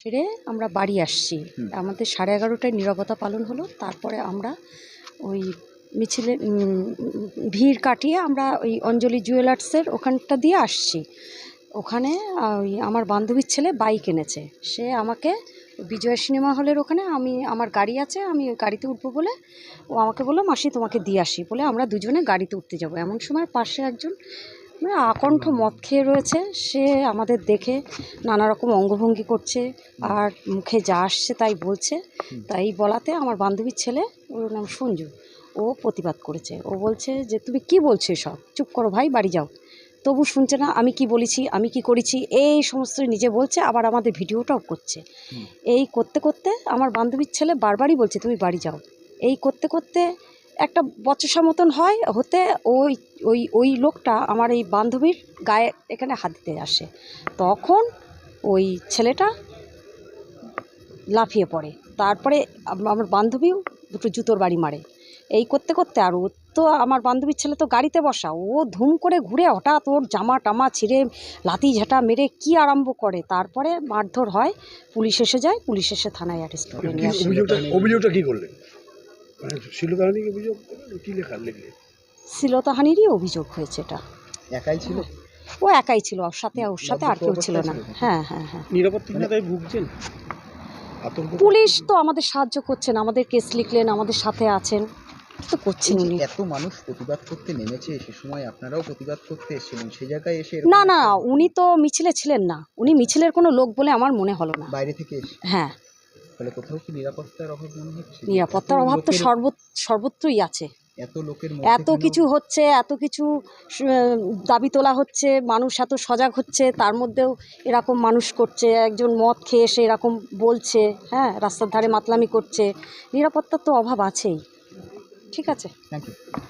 সেরে আমরা বাড়ি আসছি। আমাদের সাড়ে এগারোটায় নিরবতা পালন হলো। তারপরে আমরা ওই মিছিলে ভিড় কাটিয়ে আমরা ওই অঞ্জলি জুয়েলার্সের ওখানটা দিয়ে আসছি। ওখানে ওই আমার বান্ধবীর ছেলে বাইক এনেছে। সে আমাকে বিজয় সিনেমা হলের ওখানে আমি আমার গাড়ি আছে আমি ওই গাড়িতে উঠবো বলে ও আমাকে বলল মাসি তোমাকে দিয়ে আসি। বলে আমরা দুজনে গাড়িতে উঠতে যাব। এমন সময় পাশে একজন মানে আকণ্ঠ মদ খেয়ে রয়েছে। সে আমাদের দেখে নানা রকম অঙ্গভঙ্গি করছে আর মুখে যা আসছে তাই বলছে। তাই বলাতে আমার বান্ধবীর ছেলে ওর নাম সঞ্জু ও প্রতিবাদ করেছে। ও বলছে যে তুমি কি বলছো সব চুপ করো ভাই বাড়ি যাও। তবু শুনছে না আমি কি বলেছি? আমি কি করেছি? এই সমস্ত নিজে বলছে আবার আমাদের ভিডিওটাও করছে। এই করতে করতে আমার বান্ধবীর ছেলে বারবারই বলছে তুমি বাড়ি যাও। এই করতে করতে একটা বচসা মতন হয় হতে ওই ওই ওই লোকটা আমার এই বান্ধবীর গায়ে এখানে হাত দিতে আসে। তখন ওই ছেলেটা লাফিয়ে পড়ে। তারপরে আমার বান্ধবীও দুটো জুতোর বাড়ি মারে। এই করতে করতে আর ও তো আমার বান্ধবীর ছেলে তো গাড়িতে বসা। ও ধুম করে ঘুরে হঠাৎ ওর জামা টামা ছিঁড়ে লাতি ঝাঁটা মেরে কি আরম্ভ করে? তারপরে মারধর হয়, পুলিশ এসে যায়, পুলিশ এসে থানায় অ্যারেস্ট করে। নিয়ে আসে অভিযোগটা করলেন? মানে শিলতাহানি অভিযোগ? কি লেখা লিখলেন শ্লীলতাহানিরই অভিযোগ হয়েছে এটা। একাই ছিল? ও একাই ছিল ওর সাথে ওর সাথে আর কেউ ছিল না। হ্যাঁ হ্যাঁ হ্যাঁ। নিরাপত্তাহীনতায় ভুগছেন? পুলিশ তো আমাদের সাহায্য করছেন আমাদের কেস লিখলেন আমাদের সাথে আছেন তো করছেন উনি। এত মানুষ প্রতিবাদ করতে নেমেছে সে সময় আপনারাও প্রতিবাদ করতে এসেছিলেন সেই জায়গায় এসে না না উনি তো মিছিলে ছিলেন না। উনি মিছিলের কোনো লোক বলে আমার মনে হলো না। বাইরে থেকে এসে? হ্যাঁ। তাহলে কোথাও কি নিরাপত্তার অভাব মনে হচ্ছে? নিরাপত্তার অভাব তো সর্ব সর্বত্রই আছে। এত লোকের এত কিছু হচ্ছে এত কিছু দাবি তোলা হচ্ছে মানুষ এত সজাগ হচ্ছে তার মধ্যেও এরকম মানুষ করছে একজন মদ খেয়ে এসে এরকম বলছে হ্যাঁ রাস্তার ধারে মাতলামি করছে। নিরাপত্তার তো অভাব আছেই। ঠিক আছে? Thank you